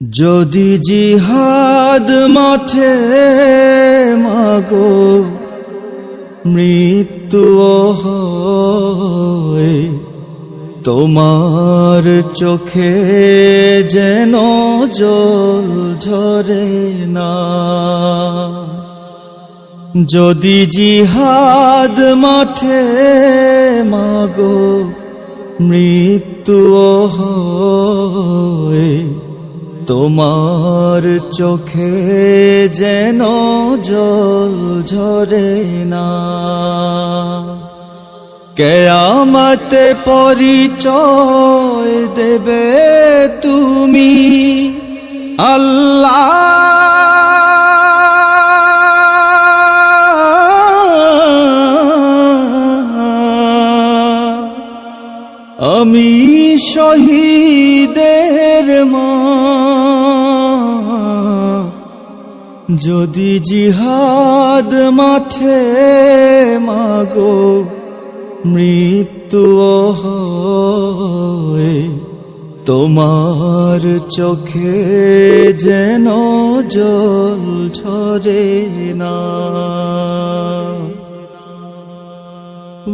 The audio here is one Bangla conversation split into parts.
যদি জিহাদ মাঠে মাগো, মৃত্যু তোমার চোখে যেন জল ঝরে না। যদি জিহাদ মাঠে মাগো, মৃত্যু হয় তোমার চোখে যেন জল ঝরে না। কেয়ামতে পরিচয় দেবে তুমি আল্লাহ। যদি জিহাদ মাঠে মাগো, মৃত্যু তোমার চোখে যেন জল ঝরে না।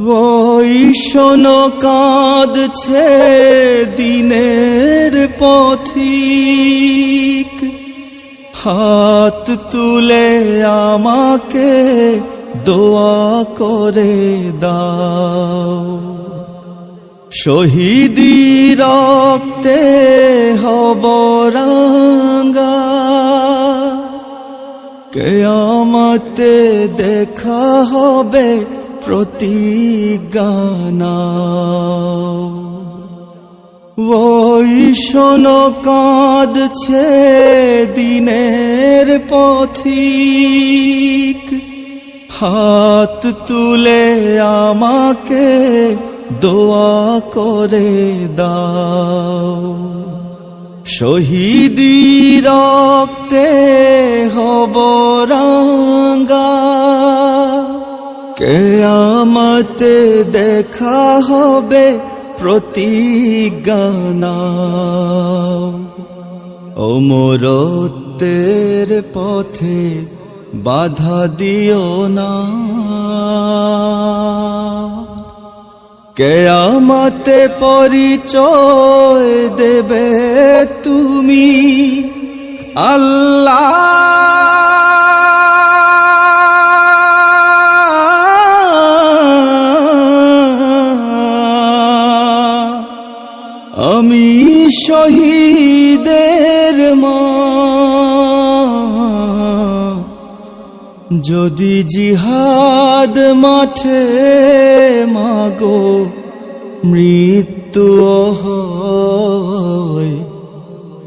ওই শোনো কাঁদছে দিনের পথিক হাত তুলে আমাকে দোয়া করে দাও। শহীদি রক্তে হব রাঙ্গা। কেয়ামতে দেখা হবে প্রতিজ্ঞানা। ওই শোনো কাঁদছে দিনের পথিক, হাত তুলে আমাকে দোয়া করে দাও। শহীদি রক্তে হব রাঙ্গা, কেয়ামতে দেখা হবে প্রতিজ্ঞানা অমরত্বের পথে বাধা দিও না। কেয়ামতে পরিচয় দেবে তুমি আল্লাহ। যদি জিহাদ মাঠে মাগো, মৃত্যু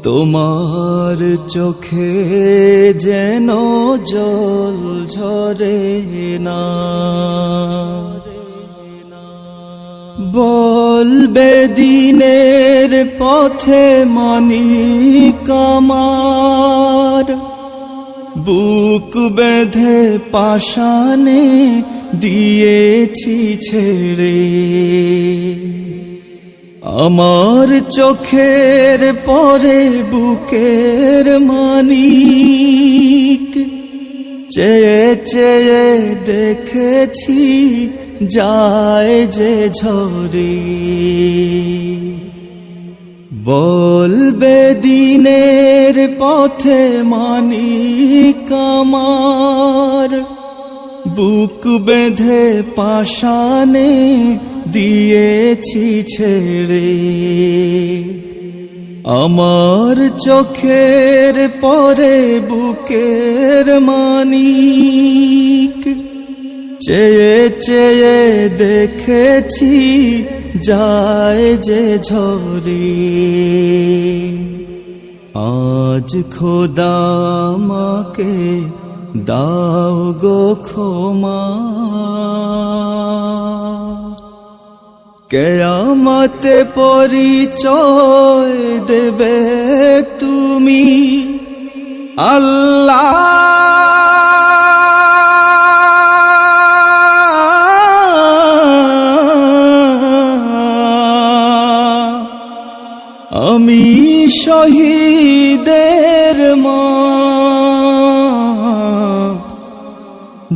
তোমার চোখে যেন জল ঝরে না। বলবে দিনের পথে মানি কামার বুক বেঁধে পাশানে দিয়েছি ছেড়ে। আমার চোখের পরে বুকের মানিক, চেয়ে চেয়ে দেখেছি যায় যে ঝরে। বলবে দিনের পথে মানিক আমার। বুক বেঁধে পাশানে দিয়েছি ছেড়ে। আমার চোখের পরে বুকের মানিক। চেয়ে চেয়ে দেখেছি যায় যে ঝরে। আজ খোদা আমাকে দাও গো ক্ষমা। কেয়ামতে পরিচয় দেবে তুমি আল্লাহ।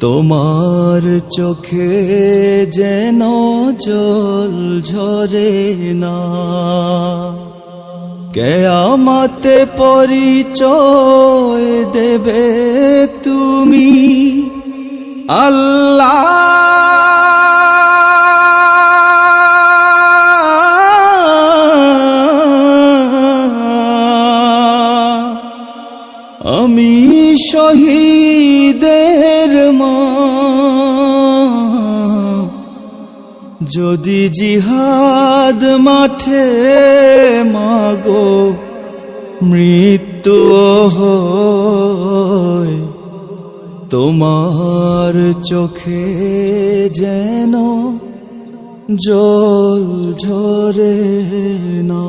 তোমার চোখে যেন জল ঝরে না। কেয়ামাতে পরিচয় দেবে তুমি। আল্লাহ যদি জিহাদ মাঠে মাগো মৃত্যু তোমার চোখে যেন জল ঝরে না।